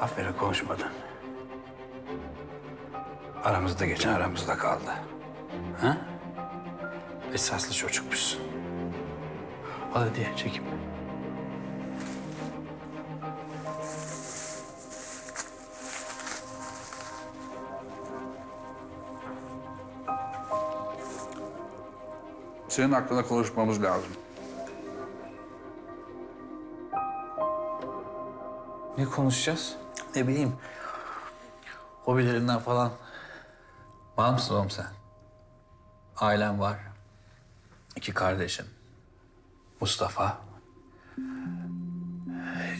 benimle konuşmadın. Aramızda geçen aramızda kaldı. Ha? Esaslı çocukmuşsun. Al hadi çekim. Senin hakkında konuşmamız lazım. Ne konuşacağız? Ne bileyim. Hobilerinden falan. Mısın oğlum sen? Ailen var. İki kardeşin. Mustafa.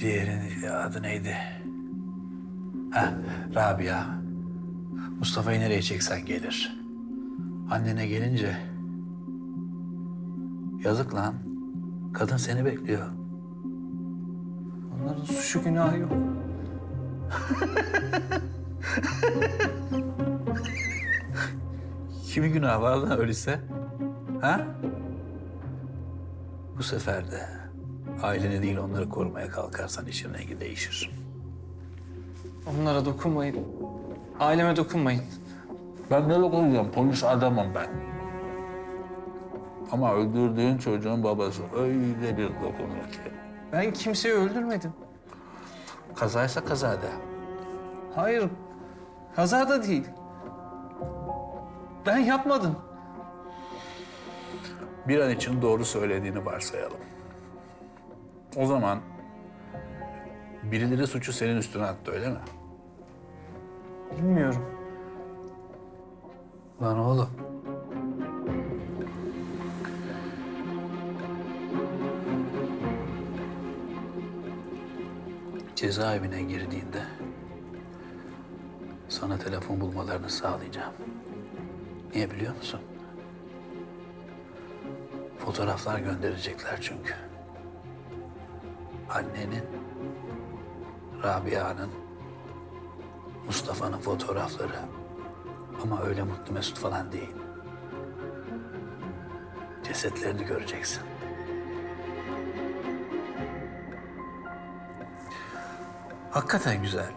Diğerinin adı neydi? Ha, Rabia. Mustafa'yı nereye çeksen gelir. Annene gelince... Yazık lan. Kadın seni bekliyor. Onların suçu günahı yok. Kimin günahı var lan öyleyse? Ha? Bu sefer de aileni değil onları korumaya kalkarsan işin rengi değişir. Onlara dokunmayın. Aileme dokunmayın. Ben ne dokunacağım? Polis adamım ben. Ama öldürdüğün çocuğun babası öyle bir dokunur ki. Ben kimseyi öldürmedim. Kazaysa kaza de. Hayır. Kaza da değil. Ben yapmadım. Bir an için doğru söylediğini varsayalım. O zaman birileri suçu senin üstüne attı öyle mi? Bilmiyorum. Lan oğlum. Cezaevine girdiğinde sana telefon bulmalarını sağlayacağım. Niye biliyor musun? Fotoğraflar gönderecekler çünkü. Annenin, Rabia'nın, Mustafa'nın fotoğrafları. Ama öyle mutlu mesut falan değil. Cesetlerini göreceksin. Hakikaten güzel.